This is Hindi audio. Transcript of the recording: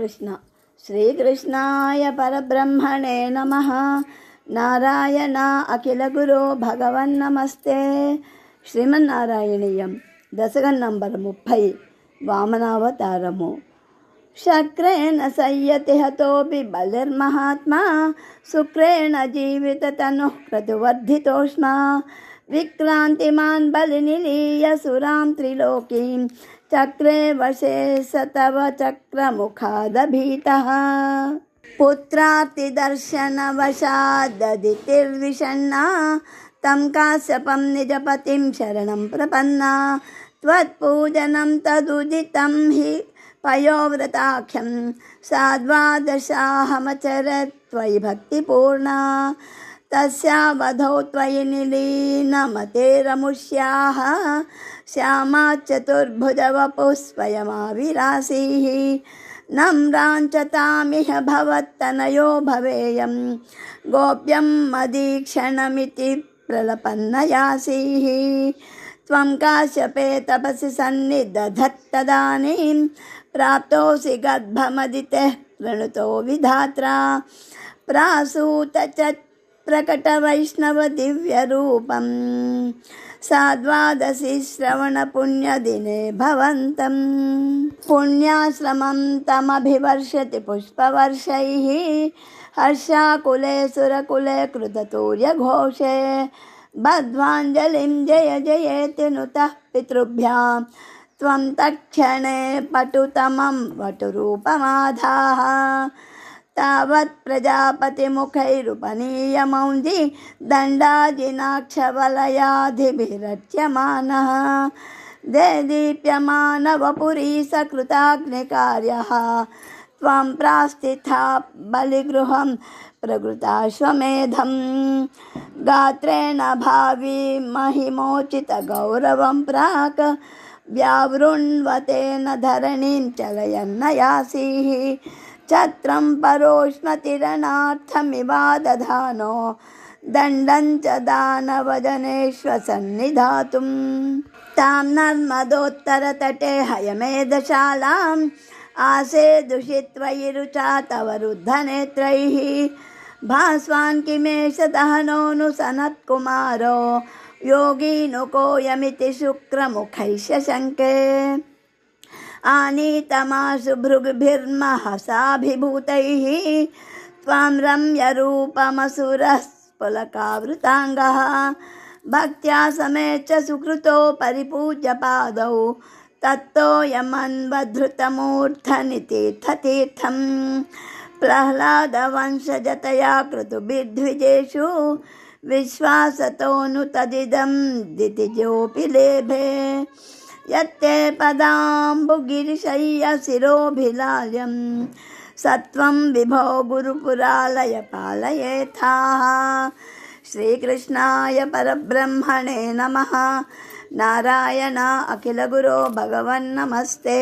శ్రీకృష్ణ. శ్రీకృష్ణాయ పరబ్రహ్మణే నమ. నారాయణ అఖిల గురు భగవన్ నమస్తే. శ్రీమన్నారాయణీయం దశకం నంబర్ ముప్పై వామనావతారము. శక్రేణ సంయతి హతోపి బలిర్మహాత్మా. శుక్రేణ జీవిత తను క్రతువర్ధితోష్మా. विक्रांतिमान विक्रान्तिमान् बलिनिलीयसुरां त्रिलोकीं चक्रे वशे स तव चक्रमुखादभीतः पुत्रार्तिदर्शनवशाददितिर्विषण्णा तं काश्यपं निजपतिं शरणं प्रपन्ना। त्वत्पूजनं तदुदितं हि पयोव्रताख्यं सा द्वादशाहमचरत्वयि भक्तिपूर्णा। तस्यावधौ त्वयि निलीनमतेरमुष्याः श्यामा चतुर्भुजवपुः स्वयमाविरासीः नम्राञ्चतामिह भवत्तनयो भवेयं गोप्यं मदीक्षणमिति प्रलपन्नयासीः। त्वं काश्यपे तपसि सन्निदधत्तदानीं प्राप्तोऽसि गर्भमदितेः प्रणुतो विधात्रा। प्रासूत च प्रकटवैष्णवदिव्यरूपं सा द्वादशि श्रवणपुण्यदिने भवन्तं पुण्याश्रमं तमभिवर्षति पुष्पवर्षैः। हर्षाकुले सुरकुले कृततूर्यघोषे। बद्ध्वाञ्जलिं जय जयेति नुतः पितृभ्यां तत्क्षणे पटुतमं वटुरूपमाधाः। तावत् प्रजापतिमुखैरुपनीयमौञ्जि दण्डाजिनाक्षवलयाधिभिरच्यमानः देदीप्यमानवपुरी सकृताग्निकार्यः। त्वं प्रास्थिता बलिगृहं प्रकृताश्वमेधं गात्रेण भावी महिमोचितगौरवं प्राक् व्यावृण्वतेन धरणीं चलयन्नयासीः छत्रं परोष्णतिरणार्थमिवादधानो दण्डं च दानवजनेष्वसन्निधातुं तां नर्मदोत्तरतटे हयमेधशालाम्, आसे दूषित्वयि रुचा तव रुद्धनेत्रैः। भास्वान् किमेष दहनोऽनु सनत्कुमारो योगीनुकोऽयमिति शुक्रमुखैष शङ्के आनीतमाशु भृग्भिर्महसाभिभूतैः त्वां रम्यरूपमसुरः स्फुलकावृताङ्गः भक्त्या समेत सुकृतो परिपूज्य पादौ तत्तोऽयमन्वधृतमूर्धनितीर्थतीर्थं प्रह्लादवंशजतया విశ్వాసతోను తదిదం దితిజోపి లేభే. యత్తే పదాంబుగిరిశయ్య శిరోభిలాయం. సత్వం విభో గురుపురాలయ పాలయేథా. శ్రీకృష్ణాయ పరబ్రహ్మణే నమ. నారాయణ అఖిలగురో భగవన్నమస్తే